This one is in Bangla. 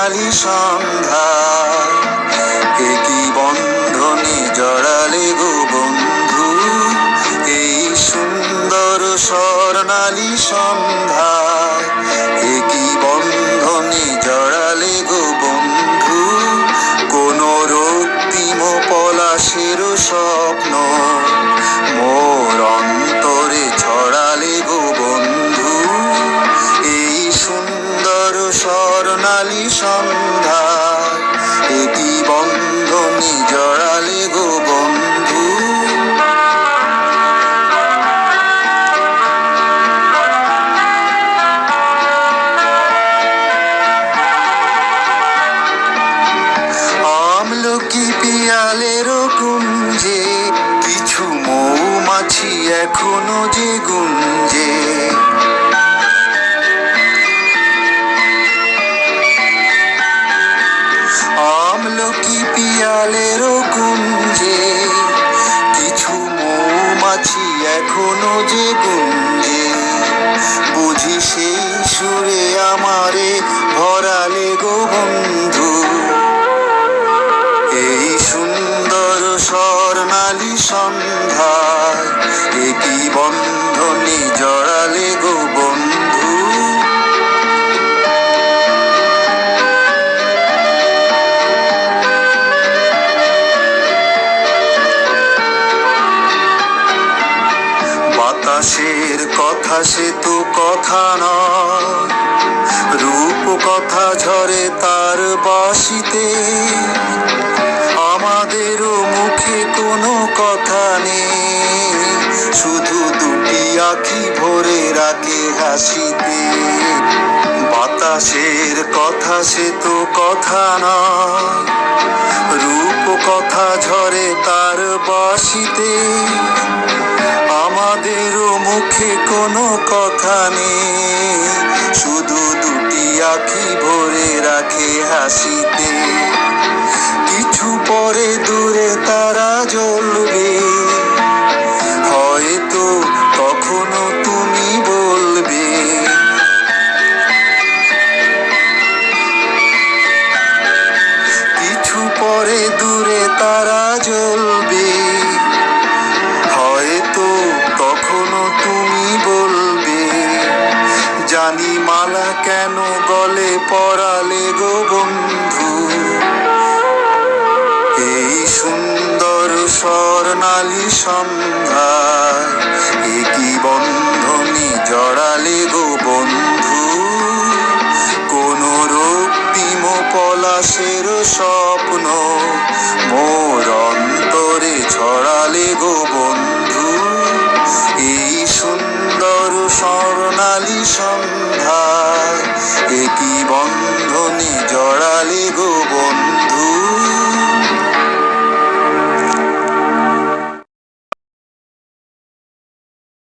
স্বর্ণালী সন্ধ্যা। একই বন্ধনে জড়ালে গো বন্ধু? এই সুন্দর স্বর্ণালী সন্ধ্যা। স্বর্ণালী সন্ধ্যা একই বন্ধনে জড়ালে গো বন্ধু। আমলকি পিয়ালের কুঞ্জে কিছু মৌমাছি এখনও যে স্বর্ণালী সন্ধ্যায়। একই বন্ধনে জড়ালে গো বন্ধু? বাতাসের কথা সে তো কথা নয়। রূপ কথা ঝরে তার বাসিতে। আমাদেরও মুখে কোনো কথা নেই। শুধু দুটি আখি ভরে রাখে হাসিতে। বাতাসের কথা সে তো কথা নয়। রূপ কথা ঝরে তার বাসিতে। আমাদেরও মুখে কোনো কথা নেই। শুধু দুটি আখি ভরে রাখে হাসিতে। কিছু পরে কিছু পরে দূরে তারা জ্বলবে। হয়তো কখনো তুমি বলবে, জানি মালা কেন গলে পড়ালে গো বন্ধু? এই সুন্দর স্বর্ণালী সন্ধ্যায় একই বন্ধনে জড়ালে গো বন্ধু। ছড়ালে গো বন্ধু এই সুন্দর স্বর্ণালী সন্ধ্যা